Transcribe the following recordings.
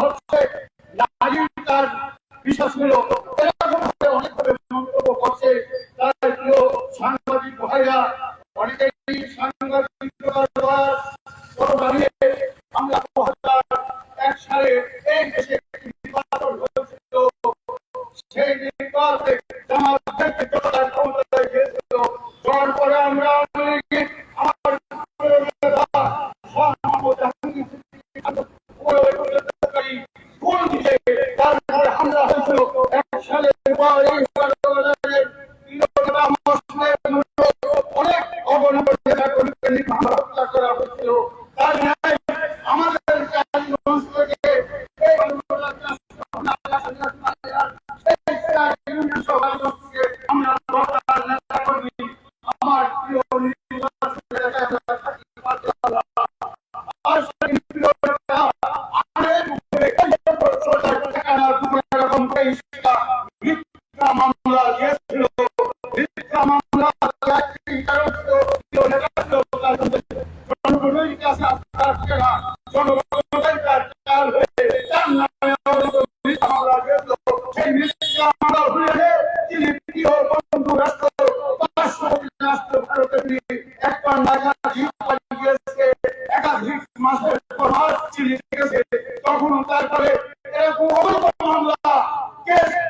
হচ্ছে নারী তার বিশ্বাস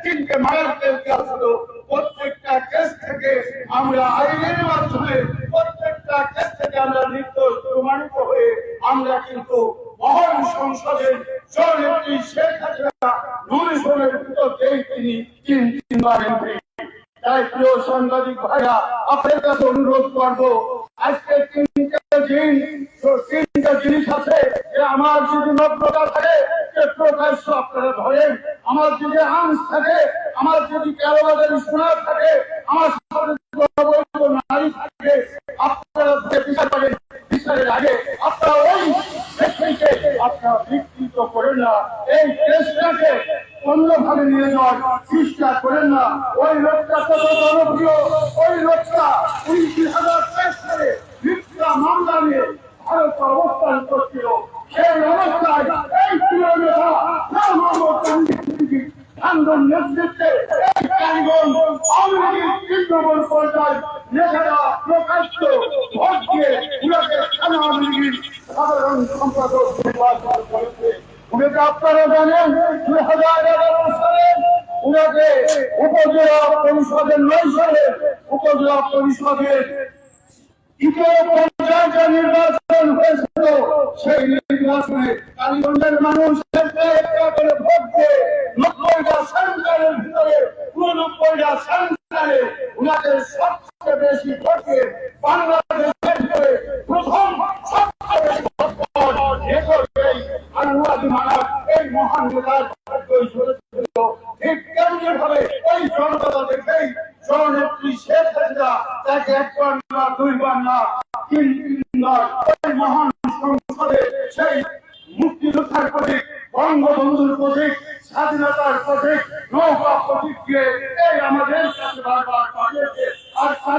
তিনটে মারার কেস হলো প্রত্যেকটা কেস থেকে আমরা আইনের মাধ্যমে প্রত্যেকটা কেস থেকে আমরা নির্দোষ প্রমাণিত হয়ে আমরা কিন্তু মহান সংসদের জননেত্রী শেখ হাসিনা নমিশনের ভিতরতেই তিনি তিন তিনবার এমপি তাই প্রিয় সাংবাদিক ভাইরা আপনার কাছে অনুরোধ করব, আজকে তিনটা দিন তিনটা জিনিস আছে আমার যদি নগ্নতা থাকে প্রকাশ্য আপনারা ধরেন, আমার যদি থাকে, আমার যদি কারোবাদের সোনা থাকে, আমার সাথে যদি অবৈধ নারী থাকে আপনারা যে বিচার করেন বিচারের আগে আপনারা ওই ব্যক্তিকে আপনারা বিকৃত করেন না এই দেশটাকে অন্যভাবে নিয়ে চেষ্টা করেন না। ওই লোকটা কত জনপ্রিয়। ওই লোকটা উনি দুই হাজার তেইশ মামলা নিয়ে ভারত অবস্থান করছিল। সেই অবস্থায় এই প্রিয় নেতা মোহাম্মদ আপনারা জানেন উপজেলা পরিষদের নয় সালে উপজেলা পরিষদের দ্বিতীয় পর্যায়ে যে নির্বাচন হয়েছিল। সেই নির্বাচনে কালীগঞ্জের মানুষ করে নব্বইটা সেন্টারের ভিতরে সেন্টারে উনাদের সবচেয়ে বেশি বাংলাদেশের ভিতরে প্রথম সবচেয়ে বেশি ভোট পাওয়ার রেকর্ড এই আনুয়াদি মানার এই মহান নেতার ভাগ্যই চলেছিল ঠিক তেমনি ভাবে এই জনতা দেখেই জননেত্রী শেখ হাসিনা তাকে একবার না দুইবার না তিন তিনবার ওই মহান সংসদে সেই মুক্তিযোদ্ধার প্রতীক বঙ্গবন্ধুর প্রতীক স্বাধীনতার প্রতীক নৌকা প্রতীক দিয়ে এই আমাদের কাছে বারবার পাঠিয়েছে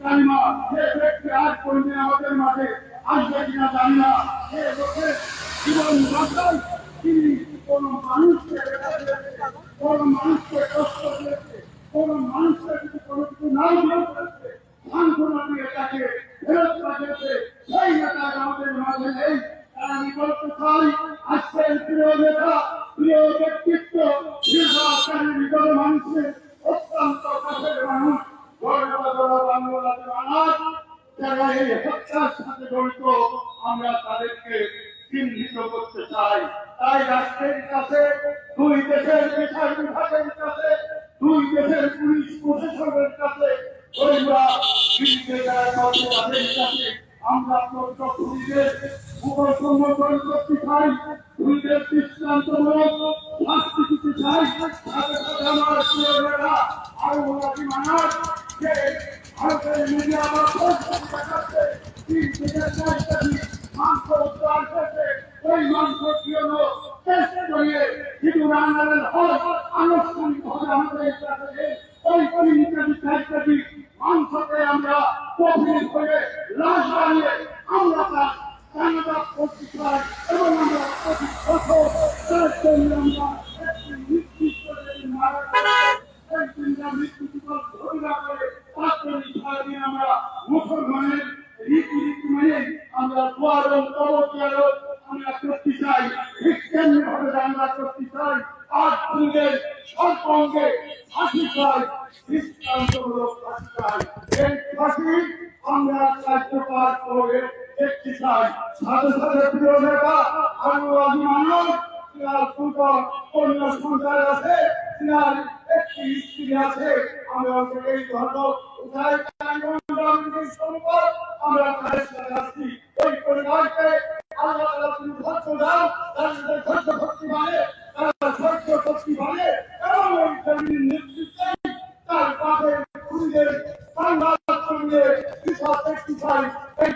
কালিমা যে ব্যক্তি আজ কোনদিন আমাদের মাঝে আসবে কিনা জানি না। জীবন বাঁচায় মানুষকে কোন মানুষকে কষ্ট দিয়েছে কোন মানুষকে যদি কোনো কিছু না দিয়েছে সান্ত্বনা দিয়ে তাকে ফেরত পাঠিয়েছে সেই নেতা আমাদের মাঝে নেই তাই আমি বলতে চাই আজকের প্রিয় নেতা প্রিয় ব্যক্তিত্ব নির্বাচনের ভিতরে মানুষের অত্যন্ত কাছের মানুষ বাংলাদেশের মানুষ যারা এই হত্যার সাথে জড়িত আমরা তাদেরকে চিহ্নিত করতে চাই। তাই রাষ্ট্রের কাছে, দুই দেশের বিচার বিভাগের কাছে, দুই দেশের পুলিশ প্রশাসনের কাছে আমরা আমরা করতে চাই দুই দেশ দৃষ্টান্তমূলক আমার আরও মানার মিডিয়া পত্রিকা তিন চারটা দিন মাংস উদ্ধার করতে ওই মাংস জন্য চেষ্টা করিয়ে কিন্তু রান্নারের হল আনুষ্ঠানিকভাবে আমাদের ওই পরিণতি চারটাটি মাংসকে আমরা কঠিন করে লাশ বানিয়ে আমরা তার কানাডা করতে চাই এবং আমরা প্রতি বছর তার আমরা ভাবে আমরা করতে চাই। দুধের স্বল্প ফাঁসি চাই, দৃষ্টান্তমূলক ফাঁসি চাই। এই ফাঁসি আমরা কার্যকর করে দেখতে চাই। সাথে সাথে প্রিয় নেতা স্ত্রী আছে আমরা এই তারা ধৈর্য শক্তি বাড়ে এবং ওই জমির নেতৃত্বে তার পাশে খুঁজে সংবাদ সঙ্গে কৃষক দেখতে চাই এই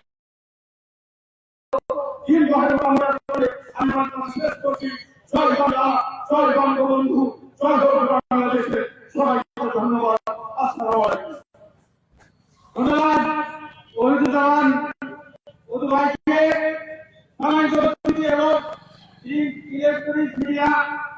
দীর্ঘভাবে আমরা করে আমরা তোমার শেষ করছি জয় বাংলা জয় বঙ্গবন্ধু জয় হোক বাংলাদেশে সবাইকে ধন্যবাদ আসসালামু আলাইকুম ধন্যবাদ অভিজিৎ জামান উদু ভাইকে সামাজিক অতিথি এবং ইলেকট্রনিক মিডিয়া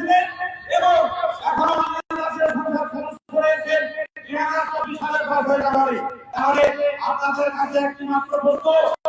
হয়েছিলেন এবং এখন পাঁচই জানুয়ারি তাহলে আপনাদের কাছে একটি মাত্র প্রশ্ন।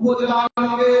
উপজেলা আলমগীর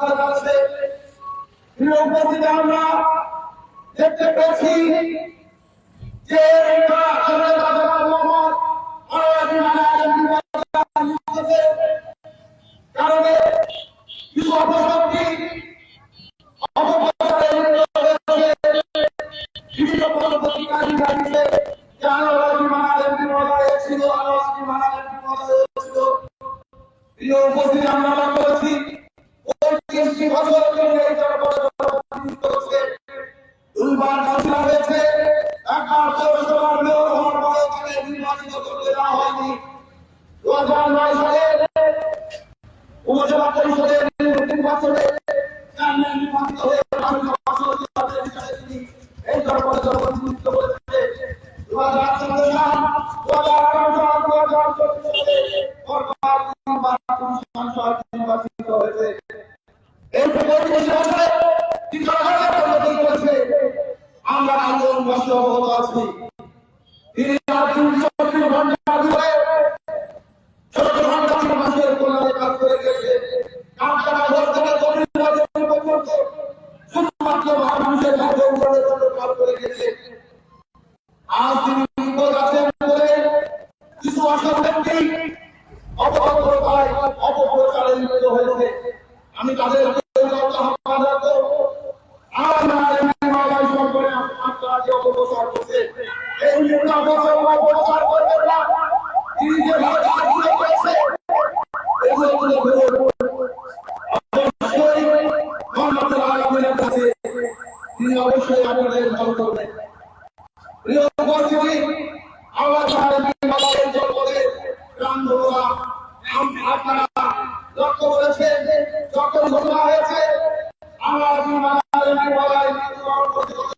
আপনার কাছে উপস্থিত আমরা দেখতে পেয়েছি যে বেশি বছর ধরে এই জনপদের প্রতিনিধিত্ব করছে। দুইবার কাউন্সিলর হয়েছে আমরা আন্দোলন বসে অবগত আছি। আমাদের মাঝে বলা হয় কিন্তু আমরা প্রতিবন্ধী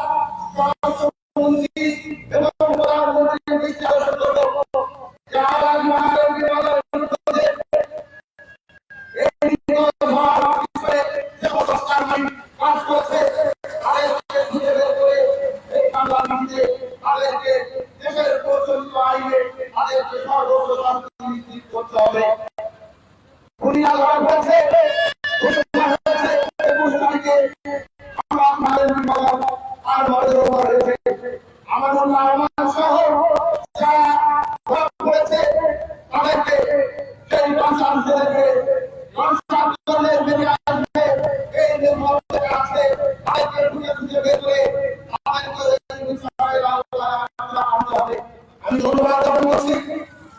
মসজিদ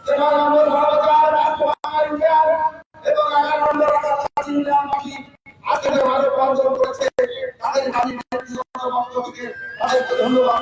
এবং নম্বর বাবাজার বাকি আজকে ভারত অর্জন করেছে তাদের আমি ব্যক্তিগত অনেক ধন্যবাদ।